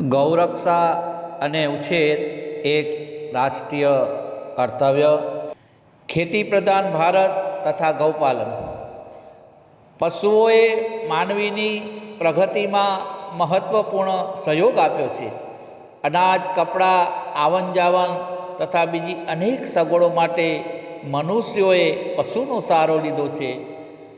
ગૌરક્ષા અને ઉછેર એક રાષ્ટ્રીય કર્તવ્ય. ખેતી પ્રધાન ભારત તથા ગૌપાલન. પશુઓએ માનવીની પ્રગતિમાં મહત્ત્વપૂર્ણ સહયોગ આપ્યો છે. અનાજ, કપડાં આવન જાવન તથા બીજી અનેક સગવડો માટે મનુષ્યોએ પશુનો સહારો લીધો છે.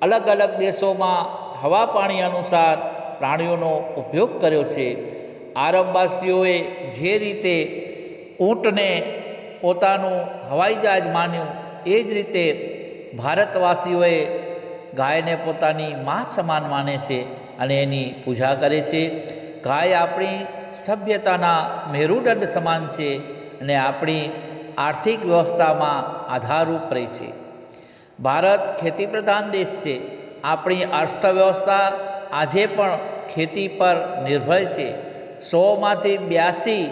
અલગ અલગ દેશોમાં હવા પાણી અનુસાર પ્રાણીઓનો ઉપયોગ કર્યો છે. આરબવાસીઓએ જે રીતે ઊંટને પોતાનું હવાઈ જહાજ માન્યું, એ જ રીતે ભારતવાસીઓએ ગાયને પોતાની મા સમાન માને છે અને એની પૂજા કરે છે. ગાય આપણી સભ્યતાના મેરુદંડ સમાન છે અને આપણી આર્થિક વ્યવસ્થામાં આધારરૂપ રહી છે. ભારત ખેતી પ્રધાન દેશ છે. આપણી અર્થવ્યવસ્થા આજે પણ ખેતી પર નિર્ભર છે. સોમાંથી બ્યાસી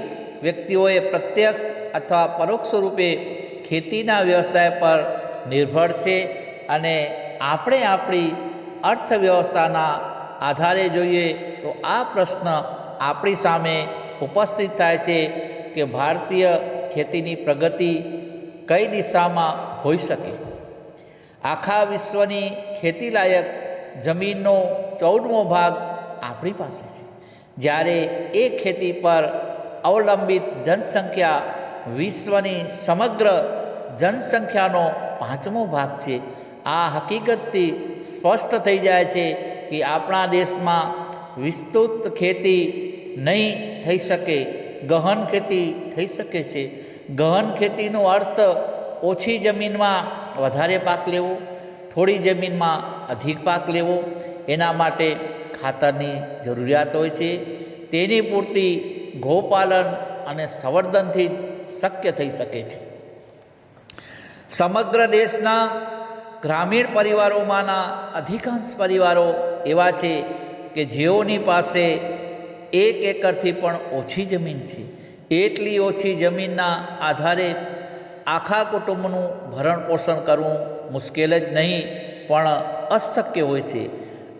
વ્યક્તિઓએ પ્રત્યક્ષ અથવા પરોક્ષ રૂપે ખેતીના વ્યવસાય પર નિર્ભર છે અને આપણે આપણી અર્થવ્યવસ્થાના આધારે જોઈએ તો આ પ્રશ્ન આપણી સામે ઉપસ્થિત થાય છે કે ભારતીય ખેતીની પ્રગતિ કઈ દિશામાં હોઈ શકે. આખા વિશ્વની ખેતીલાયક જમીનનો ચૌદમો ભાગ આપણી પાસે છે. જ્યારે એ ખેતી પર અવલંબિત જનસંખ્યા વિશ્વની સમગ્ર જનસંખ્યાનો પાંચમો ભાગ છે. આ હકીકતથી સ્પષ્ટ થઈ જાય છે કે આપણા દેશમાં વિસ્તૃત ખેતી નહીં થઈ શકે, ગહન ખેતી થઈ શકે છે. ગહન ખેતીનો અર્થ ઓછી જમીનમાં વધારે પાક લેવો, થોડી જમીનમાં અધિક પાક લેવો, એના માટે ખાતરની જરૂરિયાત હોય છે. તેની પૂર્તિ ગૌપાલન અને સંવર્ધનથી જ શક્ય થઈ શકે છે. સમગ્ર દેશના ગ્રામીણ પરિવારોમાંના અધિકાંશ પરિવારો એવા છે કે જેઓની પાસે એક એકરથી પણ ઓછી જમીન છે. એટલી ઓછી જમીનના આધારે આખા કુટુંબનું ભરણ પોષણ કરવું મુશ્કેલ જ નહીં, પણ અશક્ય હોય છે.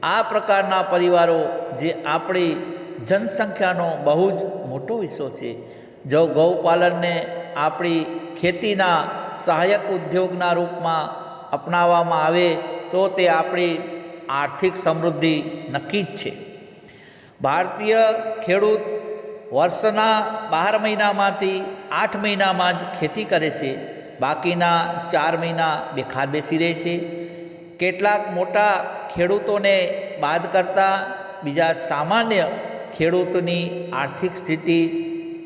આ પ્રકારના પરિવારો જે આપણી જનસંખ્યાનો બહુ જ મોટો હિસ્સો છે. જો ગૌપાલનને આપણી ખેતીના સહાયક ઉદ્યોગના રૂપમાં અપનાવવામાં આવે તો તે આપણી આર્થિક સમૃદ્ધિ નક્કી જ છે. ભારતીય ખેડૂત વર્ષના બાર મહિનામાંથી આઠ મહિનામાં જ ખેતી કરે છે. બાકીના ચાર મહિના બેખાર બેસી રહે છે. કેટલાક મોટા ખેડૂતોને બાદ કરતાં બીજા સામાન્ય ખેડૂતોની આર્થિક સ્થિતિ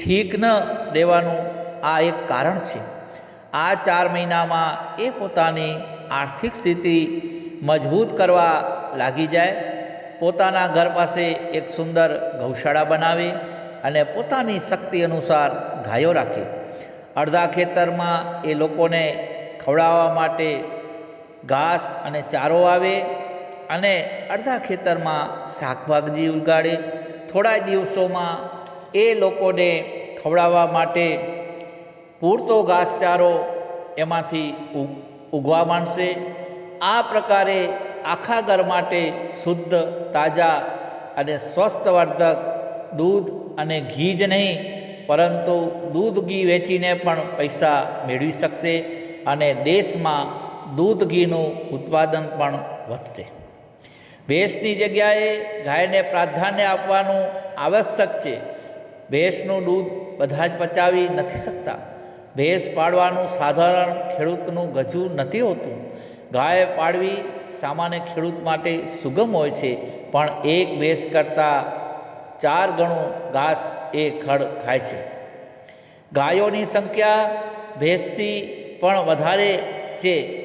ઠીક ન રહેવાનું આ એક કારણ છે. આ ચાર મહિનામાં એ પોતાની આર્થિક સ્થિતિ મજબૂત કરવા લાગી જાય. પોતાના ઘર પાસે એક સુંદર ગૌશાળા બનાવે અને પોતાની શક્તિ અનુસાર ગાયો રાખે. અડધા ખેતરમાં એ લોકોને ખવડાવવા માટે ઘાસ અને ચારો આવે અને અડધા ખેતરમાં શાકભાજી ઉગાડે. થોડા દિવસોમાં એ લોકોને ખવડાવવા માટે પૂરતો ઘાસચારો એમાંથી ઉગવા માંડશે. આ પ્રકારે આખા ઘર માટે શુદ્ધ, તાજા અને સ્વસ્થવર્ધક દૂધ અને ઘી જ નહીં, પરંતુ દૂધ ઘી વેચીને પણ પૈસા મેળવી શકશે અને દેશમાં દૂધ ઘીનું ઉત્પાદન પણ વધશે. ભેંસની જગ્યાએ ગાયને પ્રાધાન્ય આપવાનું આવશ્યક છે. ભેંસનું દૂધ બધા જ પચાવી નથી શકતા. ભેંસ પાડવાનું સાધારણ ખેડૂતનું ગજું નથી હોતું. ગાય પાડવી સામાન્ય ખેડૂત માટે સુગમ હોય છે, પણ એક ભેંસ કરતાં ચાર ગણું ઘાસ એ ખડ ખાય છે. ગાયોની સંખ્યા ભેંસથી પણ વધારે છે.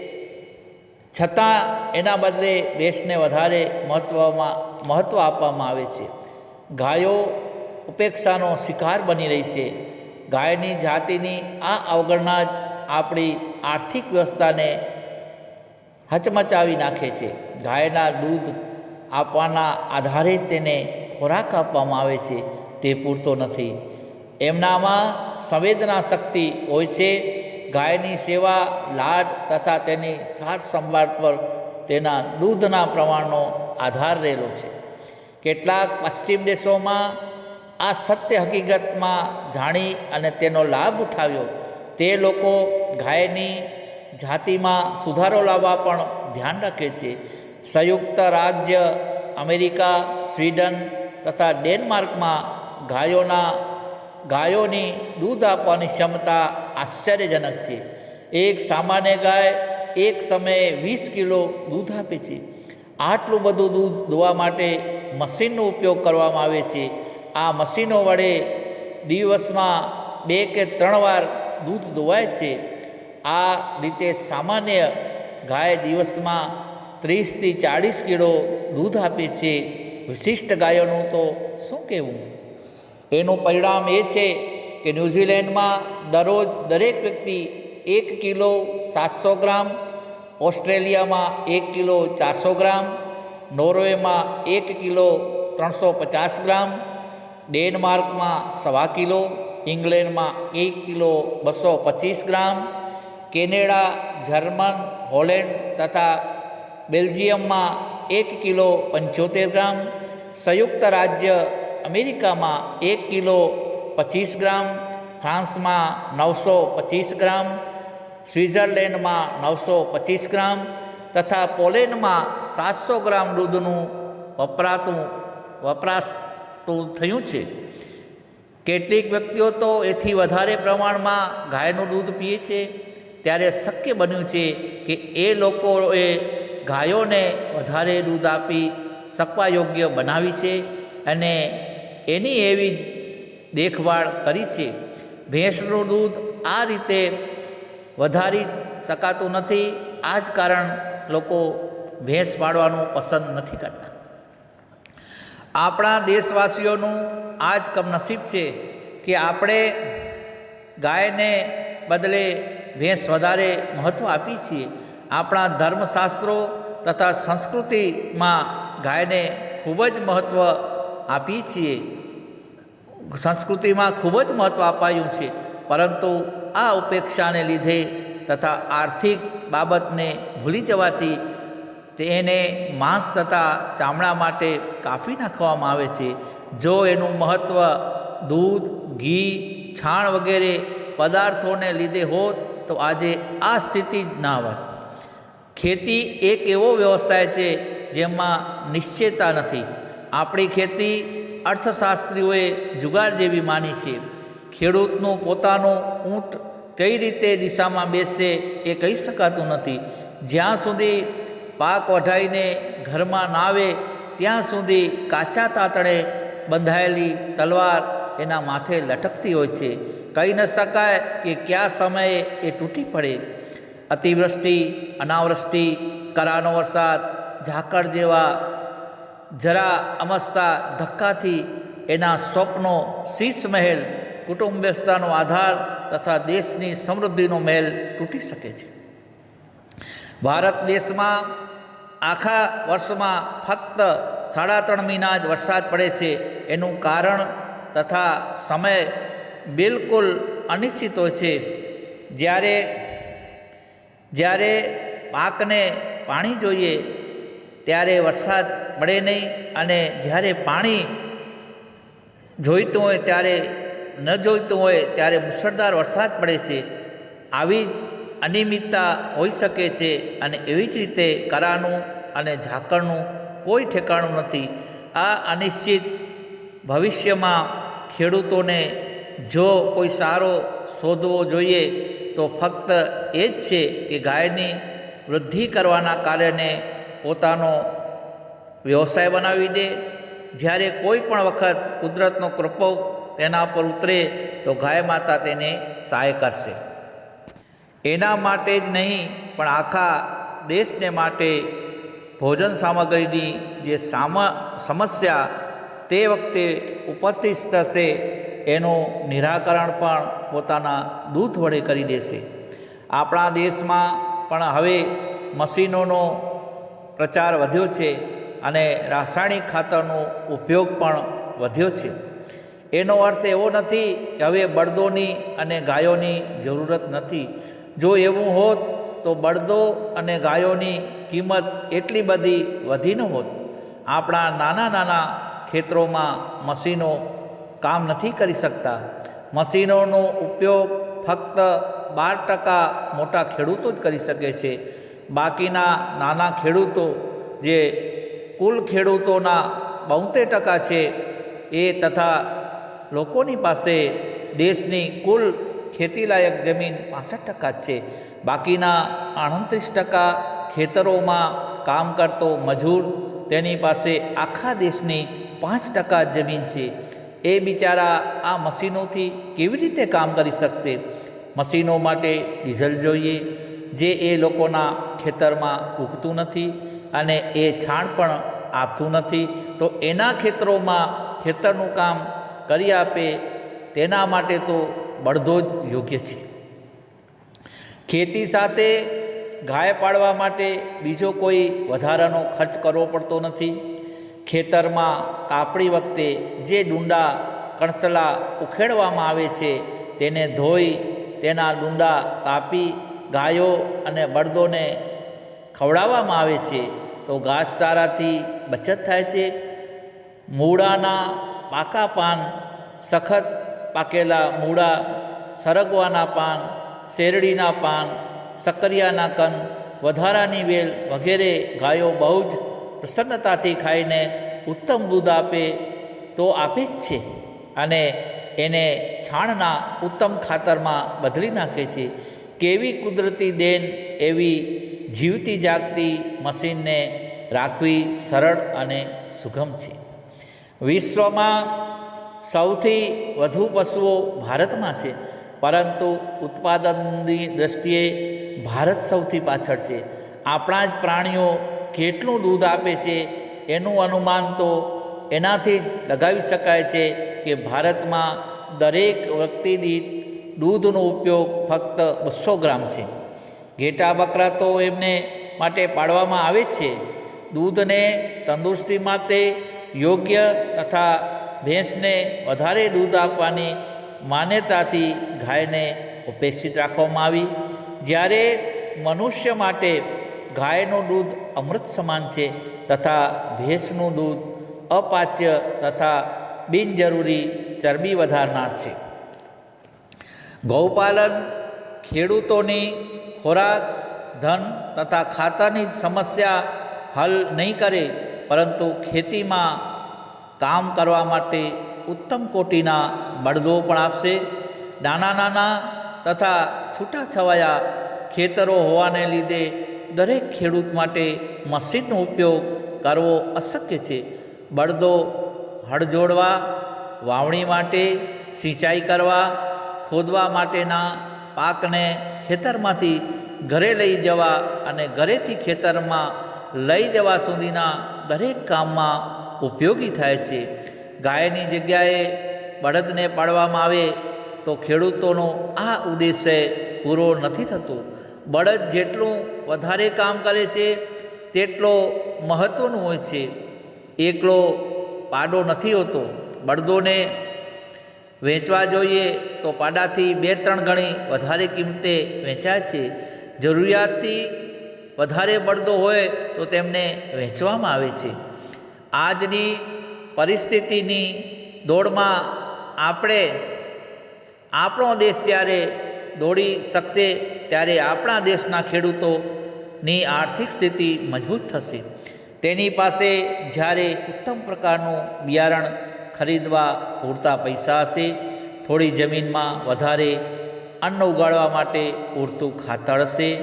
છતાં એના બદલે દેશને વધારે મહત્ત્વમાં મહત્ત્વ આપવામાં આવે છે. ગાયો ઉપેક્ષાનો શિકાર બની રહી છે. ગાયની જાતિની આ અવગણના જ આપણી આર્થિક વ્યવસ્થાને હચમચાવી નાખે છે. ગાયના દૂધ આપવાના આધારે તેને ખોરાક આપવામાં આવે છે. તે પૂરતો નથી. એમનામાં સંવેદના શક્તિ હોય છે. ગાયની સેવા, લાડ તથા તેની સાર સંભાળ પર તેના દૂધના પ્રમાણનો આધાર રહેલો છે. કેટલાક પશ્ચિમ દેશોમાં આ સત્ય હકીકતમાં જાણી અને તેનો લાભ ઉઠાવ્યો. તે લોકો ગાયની જાતિમાં સુધારો લાવવા પણ ધ્યાન રાખે છે. સંયુક્ત રાજ્ય અમેરિકા, સ્વીડન તથા ડેનમાર્કમાં ગાયોના, ગાયોની દૂધ આપવાની ક્ષમતા આશ્ચર્યજનક છે. એક સામાન્ય ગાય એક સમયે વીસ કિલો દૂધ આપે છે. આટલું બધું દૂધ દોવા માટે મશીનનો ઉપયોગ કરવામાં આવે છે. આ મશીનો વડે દિવસમાં બે કે ત્રણ વાર દૂધ દોવાય છે. આ રીતે સામાન્ય ગાય દિવસમાં ત્રીસથી ચાળીસ કિલો દૂધ આપે છે. વિશિષ્ટ ગાયોનું તો શું કહેવું? એનું પરિણામ એ છે કે ન્યૂઝીલેન્ડમાં દરરોજ દરેક વ્યક્તિ એક કિલો સાતસો ગ્રામ, ઓસ્ટ્રેલિયામાં એક કિલો ચારસો ગ્રામ, નોર્વેમાં એક કિલો ત્રણસો પચાસ ગ્રામ, ડેનમાર્કમાં સવા કિલો, ઇંગ્લેન્ડમાં એક કિલો બસો પચીસ ગ્રામ, કેનેડા, જર્મન, હોલેન્ડ તથા બેલ્જિયમમાં એક કિલો પંચોતેર ગ્રામ, સંયુક્ત રાજ્ય અમેરિકામાં એક કિલો પચીસ ગ્રામ, ફ્રાન્સમાં નવસો પચીસ ગ્રામ, સ્વિટ્ઝરલેન્ડમાં નવસો પચીસ ગ્રામ તથા પોલેન્ડમાં સાતસો ગ્રામ દૂધનું વપરાતું વપરાતું થયું છે. કેટલીક વ્યક્તિઓ તો એથી વધારે પ્રમાણમાં ગાયનું દૂધ પીએ છે. ત્યારે શક્ય બન્યું છે કે એ લોકોએ ગાયોને વધારે દૂધ આપી શકવા યોગ્ય બનાવી છે અને એની એવી જ દેખભાળ કરી છે. ભેંસનું દૂધ આ રીતે વધારી શકાતું નથી. આ જ કારણ લોકો ભેંસ પાડવાનું પસંદ નથી કરતા. આપણા દેશવાસીઓનું આ જ કમનસીબ છે કે આપણે ગાયને બદલે ભેંસ વધારે મહત્ત્વ આપીએ છીએ. આપણા ધર્મશાસ્ત્રો તથા સંસ્કૃતિમાં ગાયને ખૂબ જ મહત્ત્વ આપીએ છીએ. સંસ્કૃતિમાં ખૂબ જ મહત્ત્વ અપાયું છે. પરંતુ આ ઉપેક્ષાને લીધે તથા આર્થિક બાબતને ભૂલી જવાથી તેને માંસ તથા ચામડા માટે કાફી નાખવામાં આવે છે. જો એનું મહત્ત્વ દૂધ, ઘી, છાણ વગેરે પદાર્થોને લીધે હોત તો આજે આ સ્થિતિ જ ના હોત. ખેતી એક એવો વ્યવસાય છે જેમાં નિશ્ચયતા નથી. આપણી ખેતી અર્થશાસ્ત્રીઓએ જુગાર જેવી માની છે, ખેડૂતનું પોતાનું ઊંટ કઈ રીતે દિશામાં બેસશે એ કહી શકાતું નથી. જ્યાં સુધી પાક વઢાઈને ઘરમાં ના આવે, ત્યાં સુધી કાચા તાતણે બંધાયેલી તલવાર એના માથે લટકતી હોય છે. કહી ન શકાય કે કયા સમયે એ તૂટી પડે. અતિવૃષ્ટિ, અનાવૃષ્ટિ, કરાનો વરસાદ, ઝાકળ જેવા જરા અમસ્તા ધક્કાથી એના સ્વપ્નો શીશ મહેલ કુટુંબ આધાર તથા દેશની સમૃદ્ધિનો મહેલ તૂટી શકે છે. ભારત દેશમાં આખા વર્ષમાં ફક્ત સાડા ત્રણ મહિના જ વરસાદ પડે છે. એનું કારણ તથા સમય બિલકુલ અનિશ્ચિત હોય છે. જ્યારે જ્યારે પાકને પાણી જોઈએ ત્યારે વરસાદ મળે નહીં અને જ્યારે પાણી જોઈતું હોય, ત્યારે ન જોઈતું હોય, ત્યારે મુસળધાર વરસાદ પડે છે. આવી જ અનિયમિતતા હોઈ શકે છે અને એવી જ રીતે કરાનું અને ઝાકળનું કોઈ ઠેકાણું નથી. આ અનિશ્ચિત ભવિષ્યમાં ખેડૂતોને જો કોઈ સારો શોધવો જોઈએ, તો ફક્ત એ જ છે કે ગાયની વૃદ્ધિ કરવાના કાર્યને પોતાનો વ્યવસાય બનાવી દે. જ્યારે કોઈ પણ વખત કુદરતનો કૃપો તેના પર ઉતરે, તો ગાય માતા તેને સહાય કરશે. એના માટે જ નહીં, પણ આખા દેશને માટે ભોજન સામગ્રીની જે સામ, સમસ્યા તે વખતે ઉપસ્થિત થશે, એનું નિરાકરણ પણ પોતાના દૂધ વડે કરી દેશે. આપણા દેશમાં પણ હવે મશીનોનો પ્રચાર વધ્યો છે અને રાસાયણિક ખાતરનો ઉપયોગ પણ વધ્યો છે. એનો અર્થ એવો નથી કે હવે બળદોની અને ગાયોની જરૂરત નથી. જો એવું હોત તો બળદો અને ગાયોની કિંમત એટલી બધી વધી ન હોત. આપણા નાના નાના ખેતરોમાં મશીનો કામ નથી કરી શકતા. મશીનોનો ઉપયોગ ફક્ત બાર ટકા મોટા ખેડૂતો જ કરી શકે છે. બાકીના નાના ખેડૂતો જે કુલ ખેડૂતોના બોતેર ટકા છે એ તથા લોકોની પાસે દેશની કુલ ખેતીલાયક જમીન પાસઠ ટકા છે. બાકીના આડત્રીસ ટકા ખેતરોમાં કામ કરતો મજૂર તેની પાસે આખા દેશની પાંચ ટકા જમીન છે. એ બિચારા આ મશીનોથી કેવી રીતે કામ કરી શકશે? મશીનો માટે ડીઝલ જોઈએ જે એ લોકોના ખેતરમાં ઉગતું નથી અને એ છાણ પણ આપતું નથી, તો એના ખેતરોમાં ખેતરનું કામ કરી આપે તેના માટે તો બળદો જ યોગ્ય છે. ખેતી સાથે ગાય પાડવા માટે બીજો કોઈ વધારાનો ખર્ચ કરવો પડતો નથી. ખેતરમાં કાપડી વખતે જે ડુંડા, કણસલા ઉખેડવામાં આવે છે, તેને ધોઈ તેના ડુંડા કાપી ગાયો અને બળદોને ખવડાવવામાં આવે છે, તો ઘાસચારાથી બચત થાય છે. મૂળાના પાકા પાન, સખત પાકેલા મૂળા, સરગવાના પાન, શેરડીના પાન, સક્કરિયાના કન, વધારાની વેલ વગેરે ગાયો બહુ જ પ્રસન્નતાથી ખાઈને ઉત્તમ દૂધ આપે તો આપે જ છે અને એને છાણના ઉત્તમ ખાતરમાં બદલી નાખે છે. કેવી કુદરતી દેન એવી જીવતી જાગતી મશીનને રાખવી સરળ અને સુગમ છે? વિશ્વમાં સૌથી વધુ પશુઓ ભારતમાં છે, પરંતુ ઉત્પાદનની દૃષ્ટિએ ભારત સૌથી પાછળ છે. આપણા જ પ્રાણીઓ કેટલું દૂધ આપે છે એનું અનુમાન તો એનાથી જ લગાવી શકાય છે કે ભારતમાં દરેક વ્યક્તિ દીઠ દૂધનો ઉપયોગ ફક્ત બસો ગ્રામ છે. ઘેટા બકરા તો એમને માટે પાડવામાં આવે છે. દૂધને તંદુરસ્તી માટે યોગ્ય તથા ભેંસને વધારે દૂધ આપવાની માન્યતાથી ગાયને ઉપેક્ષિત રાખવામાં આવી. જ્યારે મનુષ્ય માટે ગાયનું દૂધ અમૃત સમાન છે તથા ભેંસનું દૂધ અપાચ્ય તથા બિનજરૂરી ચરબી વધારનાર છે. ગૌપાલન, ખેડૂતોની ખોરાક, ધન તથા ખાતરની સમસ્યા હલ નહીં કરે, પરંતુ ખેતીમાં કામ કરવા માટે ઉત્તમ કોટીના બળદો પણ આપશે. નાના નાના તથા છૂટાછવાયા ખેતરો હોવાને લીધે દરેક ખેડૂત માટે મશીનનો ઉપયોગ કરવો અશક્ય છે. બળદો હળ જોડવા, વાવણી માટે સિંચાઈ કરવા ખોદવા માટેના પાકને ખેતરમાંથી ઘરે લઈ જવા અને ઘરેથી ખેતરમાં લઈ જવા સુધીના દરેક કામમાં ઉપયોગી થાય છે. ગાયની જગ્યાએ બળદને પાડવામાં આવે તો ખેડૂતોનો આ ઉદ્દેશ્ય પૂરો નથી થતો. બળદ જેટલું વધારે કામ કરે છે, તેટલો મહત્ત્વનું હોય છે. એકલો પાડો નથી હોતો. બળદોને વેચવા જોઈએ તો પાડાથી બે ત્રણ ગણી વધારે કિંમતે વેચાય છે. જરૂરિયાતથી વધારે પડતો હોય તો તેમને વેચવામાં આવે છે. આજની પરિસ્થિતિની દોડમાં આપણે આપણો દેશ જ્યારે દોડી શકશે ત્યારે આપણા દેશના ખેડૂતોની આર્થિક સ્થિતિ મજબૂત થશે. તેની પાસે જ્યારે ઉત્તમ પ્રકારનું બિયારણ ખરીદવા પૂરતા પૈસા હશે થોડી જમીનમાં વધારે અન્ન ઉગાડવા માટે પૂરતું ખાતર હશે.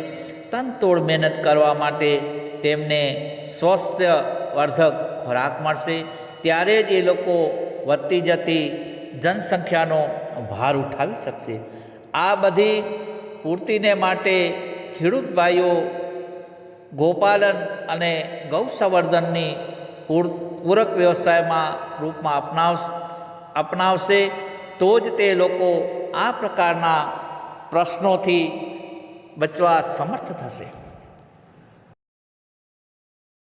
તનતોડ મહેનત કરવા માટે તેમને સ્વસ્થવર્ધક ખોરાક મળશે. ત્યારે જ એ લોકો વધતી જતી જનસંખ્યાનો ભાર ઉઠાવી શકશે. આ બધી પૂર્તિને માટે ખેડૂત ભાઈઓ ગોપાલન અને ગૌ સંવર્ધનની પૂર પૂરક વ્યવસાયમાં રૂપમાં અપનાવ અપનાવશે. તો જ તે લોકો આ પ્રકારના પ્રશ્નોથી બચવા સમર્થ થશે.